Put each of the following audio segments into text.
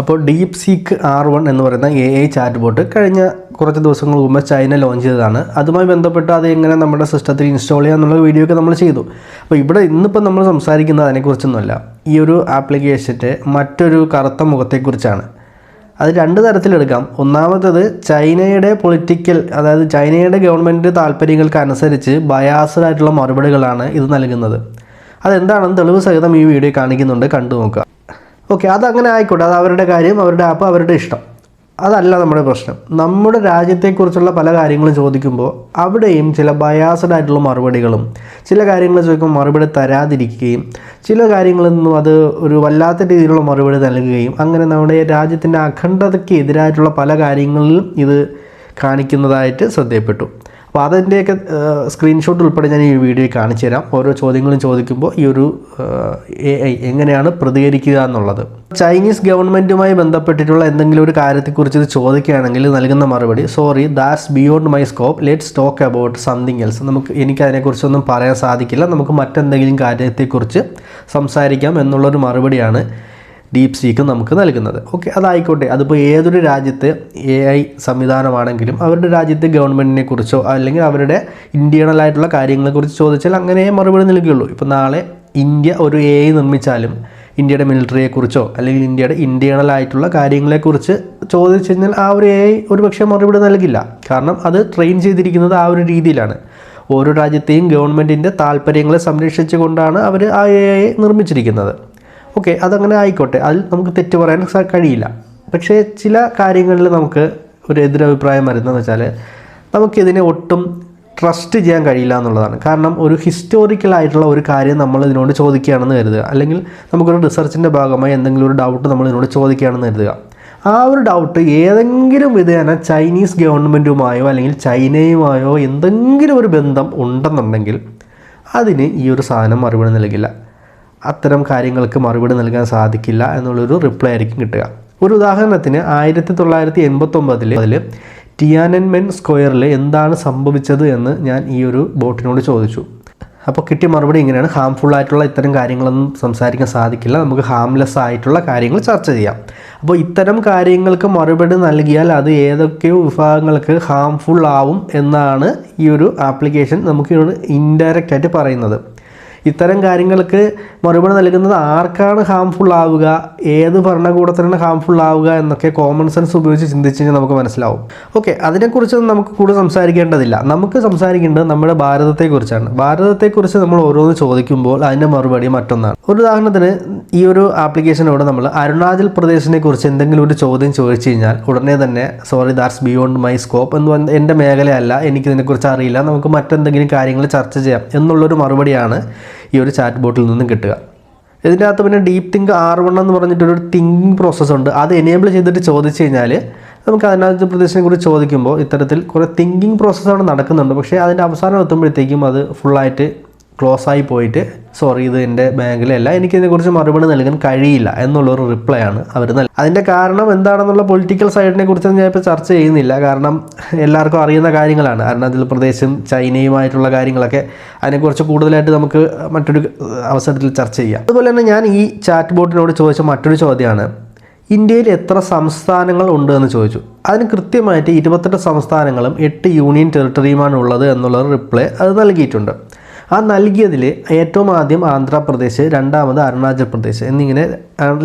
അപ്പോൾ deep seek R one എന്ന് പറയുന്ന എ ഐ ചാറ്റ് ബോട്ട് കഴിഞ്ഞ കുറച്ച് ദിവസങ്ങൾ മുമ്പ് ചൈന ലോഞ്ച് ചെയ്തതാണ്. അതുമായി ബന്ധപ്പെട്ട് അത് എങ്ങനെ നമ്മുടെ സിസ്റ്റത്തിൽ ഇൻസ്റ്റാൾ ചെയ്യുക എന്നുള്ള വീഡിയോ ഒക്കെ നമ്മൾ ചെയ്തു. അപ്പോൾ ഇവിടെ ഇന്നിപ്പോൾ നമ്മൾ സംസാരിക്കുന്നത് അതിനെക്കുറിച്ചൊന്നുമല്ല. ഈ ഒരു ആപ്ലിക്കേഷന്റെ മറ്റൊരു കറുത്ത മുഖത്തെക്കുറിച്ചാണ്. അത് രണ്ട് തരത്തിലെടുക്കാം. ഒന്നാമത്തത് ചൈനയുടെ പൊളിറ്റിക്കൽ അതായത് ചൈനയുടെ ഗവൺമെന്റ് താല്പര്യങ്ങൾക്ക് അനുസരിച്ച് ബയാസ്ഡ് ആയിട്ടുള്ള മറുപടികളാണ് ഇത് നൽകുന്നത്. അതെന്താണെന്ന് തെളിവ് സഹിതം ഈ വീഡിയോ കാണിക്കുന്നുണ്ട്. കണ്ടു നോക്കുക ഓക്കെ അതങ്ങനെ ആയിക്കോട്ടെ. അത് അവരുടെ കാര്യം അവരുടെ ആപ്പ് അവരുടെ ഇഷ്ടം. അതല്ല നമ്മുടെ പ്രശ്നം. നമ്മുടെ രാജ്യത്തെക്കുറിച്ചുള്ള പല കാര്യങ്ങളും ചോദിക്കുമ്പോൾ അവിടെയും ചില ബയാസഡ് ആയിട്ടുള്ള മറുപടികളും ചില കാര്യങ്ങൾ ചോദിക്കുമ്പോൾ മറുപടി തരാതിരിക്കുകയും ചില കാര്യങ്ങളിൽ നിന്നും അത് ഒരു വല്ലാത്ത രീതിയിലുള്ള മറുപടി നൽകുകയും അങ്ങനെ നമ്മുടെ രാജ്യത്തിന്റെ അഖണ്ഡതയ്ക്ക് എതിരായിട്ടുള്ള പല കാര്യങ്ങളിലും ഇത് കാണിക്കുന്നതായിട്ട് ശ്രദ്ധയപ്പെട്ടു. അപ്പോൾ അതിന്റെയൊക്കെ സ്ക്രീൻഷോട്ട് ഉൾപ്പെടെ ഞാൻ ഈ വീഡിയോയിൽ കാണിച്ചു തരാം. ഓരോ ചോദ്യങ്ങളും ചോദിക്കുമ്പോൾ ഈ ഒരു എ ഐ എങ്ങനെയാണ് പ്രതികരിക്കുക എന്നുള്ളത്. ചൈനീസ് ഗവൺമെന്റുമായി ബന്ധപ്പെട്ടിട്ടുള്ള എന്തെങ്കിലും ഒരു കാര്യത്തെക്കുറിച്ച് ഇത് ചോദിക്കുകയാണെങ്കിൽ നൽകുന്ന മറുപടി sorry that's beyond my scope let's talk about something else നമുക്ക് എനിക്ക് അതിനെക്കുറിച്ചൊന്നും പറയാൻ സാധിക്കില്ല. നമുക്ക് മറ്റെന്തെങ്കിലും കാര്യത്തെക്കുറിച്ച് സംസാരിക്കാം എന്നുള്ളൊരു മറുപടിയാണ് ഡീപ് സീക്ക് നമുക്ക് നൽകുന്നത്. ഓക്കെ അതായിക്കോട്ടെ. അതിപ്പോൾ ഏതൊരു രാജ്യത്ത് എ ഐ സംവിധാനമാണെങ്കിലും അവരുടെ രാജ്യത്തെ ഗവൺമെന്റിനെ കുറിച്ചോ അല്ലെങ്കിൽ അവരുടെ ഇന്റേണൽ ആയിട്ടുള്ള കാര്യങ്ങളെക്കുറിച്ച് ചോദിച്ചാൽ അങ്ങനെ മറുപടി നൽകുകയുള്ളൂ. ഇപ്പോൾ നാളെ ഇന്ത്യ ഒരു എ ഐ നിർമ്മിച്ചാലും ഇന്ത്യയുടെ മിലിറ്ററിയെക്കുറിച്ചോ അല്ലെങ്കിൽ ഇന്ത്യയുടെ ഇന്റേണൽ ആയിട്ടുള്ള കാര്യങ്ങളെക്കുറിച്ച് ചോദിച്ചു കഴിഞ്ഞാൽ ആ ഒരു എ ഐ ഒരു പക്ഷേ മറുപടി നൽകില്ല. കാരണം അത് ട്രെയിൻ ചെയ്തിരിക്കുന്നത് ആ ഒരു രീതിയിലാണ്. ഓരോ രാജ്യത്തെയും ഗവൺമെന്റിന്റെ താല്പര്യങ്ങളെ സംരക്ഷിച്ചുകൊണ്ടാണ് അവർ ആ എ ഐ നിർമ്മിച്ചിരിക്കുന്നത്. ഓക്കെ അതങ്ങനെ ആയിക്കോട്ടെ. അതിൽ നമുക്ക് തെറ്റ് പറയാൻ കഴിയില്ല. പക്ഷേ ചില കാര്യങ്ങളിൽ നമുക്ക് ഒരു എതിരഭിപ്രായം വരുന്നതെന്ന് വെച്ചാൽ നമുക്കിതിനെ ഒട്ടും ട്രസ്റ്റ് ചെയ്യാൻ കഴിയില്ല എന്നുള്ളതാണ്. കാരണം ഒരു ഹിസ്റ്റോറിക്കൽ ആയിട്ടുള്ള ഒരു കാര്യം നമ്മൾ ഇതിനോട് ചോദിക്കുകയാണെന്ന് കരുതുക. അല്ലെങ്കിൽ നമുക്കൊരു റിസർച്ചിന്റെ ഭാഗമായി എന്തെങ്കിലും ഒരു ഡൗട്ട് നമ്മൾ ഇതിനോട് ചോദിക്കുകയാണെന്ന് കരുതുക. ആ ഒരു ഡൗട്ട് ഏതെങ്കിലും വിധേന ചൈനീസ് ഗവൺമെന്റുമായോ അല്ലെങ്കിൽ ചൈനയുമായോ എന്തെങ്കിലും ഒരു ബന്ധം ഉണ്ടെന്നുണ്ടെങ്കിൽ അതിന് ഈ ഒരു സാധനം മറുപടി നൽകില്ല. അത്തരം കാര്യങ്ങൾക്ക് മറുപടി നൽകാൻ സാധിക്കില്ല എന്നുള്ളൊരു റിപ്ലൈ ആയിരിക്കും കിട്ടുക. ഒരു ഉദാഹരണത്തിന് ആയിരത്തി തൊള്ളായിരത്തി എൺപത്തൊമ്പതിൽ അതിൽ ടിയാനൻമെൻ സ്ക്വയറിൽ എന്താണ് സംഭവിച്ചത് എന്ന് ഞാൻ ഈ ഒരു ബോട്ടിനോട് ചോദിച്ചു. അപ്പോൾ കിട്ടിയ മറുപടി ഇങ്ങനെയാണ്. ഹാംഫുൾ ആയിട്ടുള്ള ഇത്തരം കാര്യങ്ങളൊന്നും സംസാരിക്കാൻ സാധിക്കില്ല. നമുക്ക് ഹാംലെസ് ആയിട്ടുള്ള കാര്യങ്ങൾ ചർച്ച ചെയ്യാം. അപ്പോൾ ഇത്തരം കാര്യങ്ങൾക്ക് മറുപടി നൽകിയാൽ അത് ഏതൊക്കെയോ വിഭാഗങ്ങൾക്ക് ഹാംഫുൾ ആവും എന്നാണ് ഈ ഒരു ആപ്ലിക്കേഷൻ നമുക്ക് ഇൻഡയറക്റ്റ് ആയിട്ട് പറയുന്നത്. ഇത്തരം കാര്യങ്ങൾക്ക് മറുപടി നൽകുന്നത് ആർക്കാണ് ഹാംഫുൾ ആവുക? ഏത് ഭരണകൂടത്തിനാണ് ഹാംഫുൾ ആവുക എന്നൊക്കെ കോമൺ സെൻസ് ഉപയോഗിച്ച് ചിന്തിച്ച് കഴിഞ്ഞാൽ നമുക്ക് മനസ്സിലാവും. ഓക്കെ അതിനെക്കുറിച്ചൊന്നും നമുക്ക് കൂടുതൽ സംസാരിക്കേണ്ടതില്ല. നമുക്ക് സംസാരിക്കേണ്ടത് നമ്മുടെ ഭാരതത്തെക്കുറിച്ചാണ്. ഭാരതത്തെക്കുറിച്ച് നമ്മൾ ഓരോന്ന് ചോദിക്കുമ്പോൾ അതിന്റെ മറുപടി മറ്റൊന്നാണ്. ഒരു ഉദാഹരണത്തിന് ഈ ഒരു ആപ്ലിക്കേഷനോട് നമ്മൾ അരുണാചൽ പ്രദേശിനെ കുറിച്ച് എന്തെങ്കിലും ഒരു ചോദ്യം ചോദിച്ചു കഴിഞ്ഞാൽ ഉടനെ തന്നെ sorry that's beyond my scope എന്ന് പറഞ്ഞ എന്റെ മേഖലയല്ല എനിക്കിതിനെക്കുറിച്ച് അറിയില്ല നമുക്ക് മറ്റെന്തെങ്കിലും കാര്യങ്ങൾ ചർച്ച ചെയ്യാം എന്നുള്ളൊരു മറുപടിയാണ് ഈ ഒരു ചാറ്റ് ബോട്ടിൽ നിന്നും കിട്ടുക. ഇതിന്റെ അകത്ത് പിന്നെ ഡീപ് തിങ്ക് ആർ വൺ എന്ന് പറഞ്ഞിട്ടൊരു തിങ്കിങ് പ്രോസസ്സ് ഉണ്ട്. അത് എനേബിൾ ചെയ്തിട്ട് ചോദിച്ചു കഴിഞ്ഞാൽ നമുക്ക് അരുണാചൽ പ്രദേശിനെ കുറിച്ച് ചോദിക്കുമ്പോൾ ഇത്തരത്തിൽ കുറേ തിങ്കിങ് പ്രോസസ്സ് അവിടെ നടക്കുന്നുണ്ട്. പക്ഷേ അതിന്റെ അവസാനം എത്തുമ്പോഴത്തേക്കും അത് ഫുള്ളായിട്ട് ക്ലോസ് ആയി പോയിട്ട് സോറി ഇത് എന്റെ ബാങ്കിലല്ല എനിക്കിതിനെക്കുറിച്ച് മറുപടി നൽകാൻ കഴിയില്ല എന്നുള്ളൊരു റിപ്ലൈ ആണ് അവർ നൽകുന്നത് അതിന്റെ കാരണം എന്താണെന്നുള്ള പൊളിറ്റിക്കൽ സൈഡിനെ കുറിച്ച് ഞാൻ ഇപ്പോൾ ചർച്ച ചെയ്യുന്നില്ല. കാരണം എല്ലാവർക്കും അറിയുന്ന കാര്യങ്ങളാണ്. അരുണാചൽ പ്രദേശും ചൈനയുമായിട്ടുള്ള കാര്യങ്ങളൊക്കെ അതിനെക്കുറിച്ച് കൂടുതലായിട്ട് നമുക്ക് മറ്റൊരു അവസരത്തിൽ ചർച്ച ചെയ്യാം. അതുപോലെ തന്നെ ഞാൻ ഈ ചാറ്റ് ബോട്ടിനോട് ചോദിച്ച മറ്റൊരു ചോദ്യമാണ്. ഇന്ത്യയിൽ എത്ര സംസ്ഥാനങ്ങൾ ഉണ്ട് എന്ന് ചോദിച്ചു. അതിന് കൃത്യമായിട്ട് ഇരുപത്തെട്ട് സംസ്ഥാനങ്ങളും എട്ട് യൂണിയൻ ടെറിട്ടറിയുമാണ് ഉള്ളത് എന്നുള്ള റിപ്ലൈ അത് നൽകിയിട്ടുണ്ട്. ആ നൽകിയതിൽ ഏറ്റവും ആദ്യം ആന്ധ്രാപ്രദേശ് രണ്ടാമത് അരുണാചൽ പ്രദേശ് എന്നിങ്ങനെ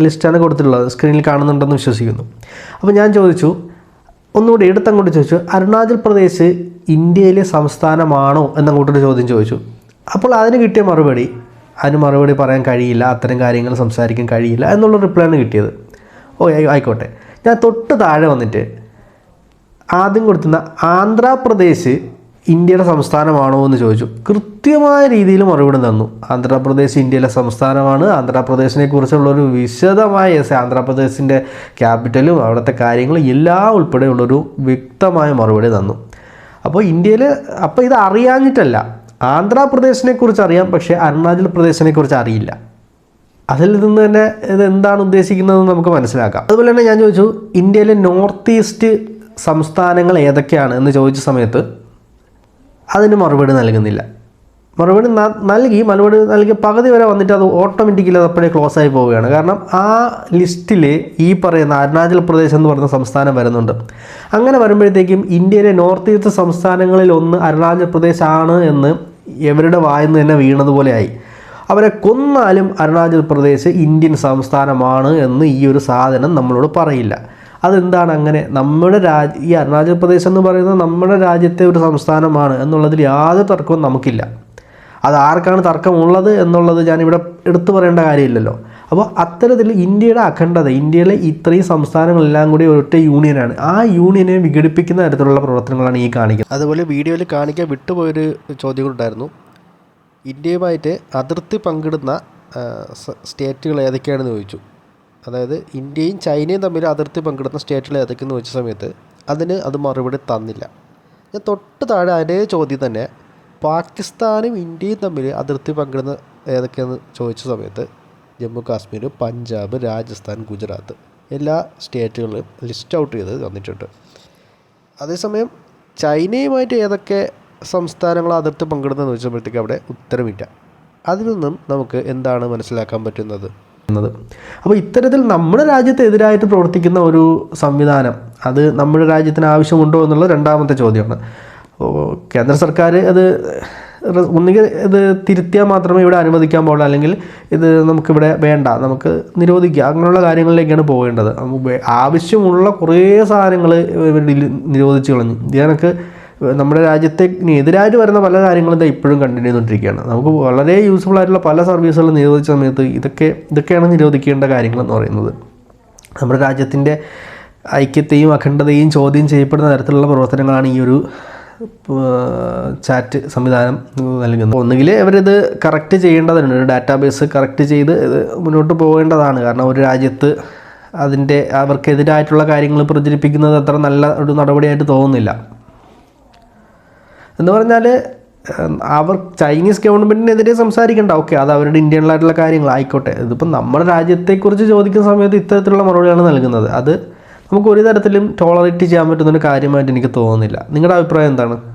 ലിസ്റ്റാണ് കൊടുത്തിട്ടുള്ളത്. സ്ക്രീനിൽ കാണുന്നുണ്ടെന്ന് വിശ്വസിക്കുന്നു. അപ്പോൾ ഞാൻ ചോദിച്ചു ഒന്നുകൂടി എടുത്തങ്ങോട്ട് ചോദിച്ചു അരുണാചൽ പ്രദേശ് ഇന്ത്യയിലെ സംസ്ഥാനമാണോ എന്നങ്ങോട്ടൊരു ചോദ്യം ചോദിച്ചു. അപ്പോൾ അതിന് കിട്ടിയ മറുപടി അതിന് മറുപടി പറയാൻ കഴിയില്ല അത്തരം കാര്യങ്ങൾ സംസാരിക്കാൻ കഴിയില്ല എന്നുള്ള റിപ്ലൈയാണ് കിട്ടിയത്. ഓ ആയിക്കോട്ടെ. ഞാൻ തൊട്ട് താഴെ വന്നിട്ട് ആദ്യം കൊടുത്തുന്ന ആന്ധ്രാപ്രദേശ് ഇന്ത്യയുടെ സംസ്ഥാനമാണോ എന്ന് ചോദിച്ചു. കൃത്യമായ രീതിയിൽ മറുപടി തന്നു. ആന്ധ്രാപ്രദേശ് ഇന്ത്യയിലെ സംസ്ഥാനമാണ്. ആന്ധ്രാപ്രദേശിനെ കുറിച്ചുള്ള ഒരു വിശദമായ എസ് ആന്ധ്രാപ്രദേശിന്റെ ക്യാപിറ്റലും അവിടുത്തെ കാര്യങ്ങളും എല്ലാം ഉൾപ്പെടെയുള്ളൊരു വ്യക്തമായ മറുപടി തന്നു. അപ്പോൾ ഇന്ത്യയിൽ അപ്പോൾ ഇത് അറിയാഞ്ഞിട്ടല്ല. ആന്ധ്രാപ്രദേശിനെ കുറിച്ച് അറിയാം പക്ഷേ അരുണാചൽ പ്രദേശിനെ കുറിച്ച് അറിയില്ല. അതിൽ നിന്ന് തന്നെ ഇത് എന്താണ് ഉദ്ദേശിക്കുന്നതെന്ന് നമുക്ക് മനസ്സിലാക്കാം. അതുപോലെ തന്നെ ഞാൻ ചോദിച്ചു ഇന്ത്യയിലെ നോർത്ത് ഈസ്റ്റ് സംസ്ഥാനങ്ങൾ ഏതൊക്കെയാണ് എന്ന് ചോദിച്ച സമയത്ത് അതിന് മറുപടി നൽകുന്നില്ല. മറുപടി നൽകി മറുപടി നൽകി പകുതി വരെ വന്നിട്ട് അത് ഓട്ടോമാറ്റിക്കലി അത് അപ്പോഴേ ക്ലോസ് ആയി പോവുകയാണ്. കാരണം ആ ലിസ്റ്റിൽ ഈ പറയുന്ന അരുണാചൽ പ്രദേശ് എന്ന് പറയുന്ന സംസ്ഥാനം വരുന്നുണ്ട്. അങ്ങനെ വരുമ്പോഴത്തേക്കും ഇന്ത്യയിലെ നോർത്ത് ഈസ്റ്റ് സംസ്ഥാനങ്ങളിൽ ഒന്ന് അരുണാചൽ പ്രദേശ് ആണ് എന്ന് ഇവരുടെ വായിന്ന് തന്നെ വീണതുപോലെയായി അവരെ കൊന്നാലും അരുണാചൽ പ്രദേശ് ഇന്ത്യൻ സംസ്ഥാനമാണ് എന്ന് ഈ ഒരു സാധനം നമ്മളോട് പറയില്ല. അതെന്താണ് അങ്ങനെ? നമ്മുടെ രാജ് ഈ അരുണാചൽ പ്രദേശ് എന്ന് പറയുന്നത് നമ്മുടെ രാജ്യത്തെ ഒരു സംസ്ഥാനമാണ് എന്നുള്ളതിൽ യാതൊരു തർക്കവും നമുക്കില്ല. അത് ആർക്കാണ് തർക്കമുള്ളത് എന്നുള്ളത് ഞാനിവിടെ എടുത്തു പറയേണ്ട കാര്യമില്ലല്ലോ. അപ്പോൾ അത്തരത്തിൽ ഇന്ത്യയുടെ അഖണ്ഡത ഇന്ത്യയിലെ ഇത്രയും സംസ്ഥാനങ്ങളെല്ലാം കൂടി ഒരൊറ്റ യൂണിയനാണ്. ആ യൂണിയനെ വിഘടിപ്പിക്കുന്ന തരത്തിലുള്ള പ്രവർത്തനങ്ങളാണ് ഈ കാണിക്കുന്നത്. അതുപോലെ വീഡിയോയിൽ കാണിക്കാൻ വിട്ടുപോയൊരു ചോദ്യം ഉണ്ടായിരുന്നു. ഇന്ത്യയുമായിട്ട് അതിർത്തി പങ്കിടുന്ന സ്റ്റേറ്റുകൾ ഏതൊക്കെയാണെന്ന് ചോദിച്ചു. അതായത് ഇന്ത്യയും ചൈനയും തമ്മിൽ അതിർത്തി പങ്കിടുന്ന സ്റ്റേറ്റുകൾ ഏതൊക്കെയെന്ന് ചോദിച്ച സമയത്ത് അതിന് അത് മറുപടി തന്നില്ല. ഞാൻ തൊട്ട് താഴെ അതേ ചോദ്യം തന്നെ പാകിസ്ഥാനും ഇന്ത്യയും തമ്മിൽ അതിർത്തി പങ്കിടുന്ന ഏതൊക്കെയെന്ന് ചോദിച്ച സമയത്ത് ജമ്മു കാശ്മീർ പഞ്ചാബ് രാജസ്ഥാൻ ഗുജറാത്ത് എല്ലാ സ്റ്റേറ്റുകളും ലിസ്റ്റ് ഔട്ട് ചെയ്ത് തന്നിട്ടുണ്ട്. അതേസമയം ചൈനയുമായിട്ട് ഏതൊക്കെ സംസ്ഥാനങ്ങൾ അതിർത്തി പങ്കിടുന്നതെന്ന് ചോദിച്ചപ്പോഴത്തേക്ക് അവിടെ ഉത്തരമില്ല. അതിൽ നിന്നും നമുക്ക് എന്താണ് മനസ്സിലാക്കാൻ പറ്റുന്നത്? എന്നത് അപ്പോൾ ഇത്തരത്തിൽ നമ്മുടെ രാജ്യത്തെതിരായിട്ട് പ്രവർത്തിക്കുന്ന ഒരു സംവിധാനം അത് നമ്മുടെ രാജ്യത്തിന് ആവശ്യമുണ്ടോ എന്നുള്ളത് രണ്ടാമത്തെ ചോദ്യമാണ്. കേന്ദ്ര സർക്കാർ അത് ഒന്നുകിൽ ഇത് തിരുത്തിയാൽ മാത്രമേ ഇവിടെ അനുവദിക്കാൻ പാടുള്ളൂ. അല്ലെങ്കിൽ ഇത് നമുക്കിവിടെ വേണ്ട നമുക്ക് നിരോധിക്കുക. അങ്ങനെയുള്ള കാര്യങ്ങളിലേക്കാണ് പോകേണ്ടത്. ആവശ്യമുള്ള കുറേ സാധനങ്ങൾ നിരോധിച്ചു നിരോധിച്ച് കളഞ്ഞു. ഇതിനൊക്കെ നമ്മുടെ രാജ്യത്തെ എതിരായിട്ട് വരുന്ന പല കാര്യങ്ങളും ഇതാ ഇപ്പോഴും കണ്ടിന്യൂ ചെയ്തുകൊണ്ടിരിക്കുകയാണ്. നമുക്ക് വളരെ യൂസ്ഫുൾ ആയിട്ടുള്ള പല സർവീസുകളും നിരോധിച്ച സമയത്ത് ഇതൊക്കെ ഇതൊക്കെയാണ് നിരോധിക്കേണ്ട കാര്യങ്ങളെന്ന് പറയുന്നത്. നമ്മുടെ രാജ്യത്തിന്റെ ഐക്യത്തെയും അഖണ്ഡതയും ചോദ്യം ചെയ്യപ്പെടുന്ന തരത്തിലുള്ള പ്രവർത്തനങ്ങളാണ് ഈ ഒരു ചാറ്റ് സംവിധാനം നൽകുന്നത്. ഒന്നുകിൽ അവരിത് കറക്റ്റ് ചെയ്യേണ്ടതുണ്ട്. ഒരു ഡാറ്റാബേസ് കറക്റ്റ് ചെയ്ത് മുന്നോട്ട് പോകേണ്ടതാണ്. കാരണം ഒരു രാജ്യത്ത് അതിന്റെ അവർക്കെതിരായിട്ടുള്ള കാര്യങ്ങൾ പ്രചരിപ്പിക്കുന്നത് അത്ര നല്ല ഒരു നടപടിയായിട്ട് തോന്നുന്നില്ല. എന്ന് പറഞ്ഞാൽ അവർ ചൈനീസ് ഗവൺമെന്റിനെതിരെ സംസാരിക്കണ്ട. ഓക്കെ അത് അവരുടെ ഇന്ത്യനിലായിട്ടുള്ള കാര്യങ്ങൾ. ആയിക്കോട്ടെ. ഇതിപ്പോൾ നമ്മുടെ രാജ്യത്തെക്കുറിച്ച് ചോദിക്കുന്ന സമയത്ത് ഇത്തരത്തിലുള്ള മറുപടിയാണ് നൽകുന്നത്. അത് നമുക്ക് ഒരു തരത്തിലും ടോളറേറ്റ് ചെയ്യാൻ പറ്റുന്ന ഒരു കാര്യമായിട്ട് എനിക്ക് തോന്നുന്നില്ല. നിങ്ങളുടെ അഭിപ്രായം എന്താണ്?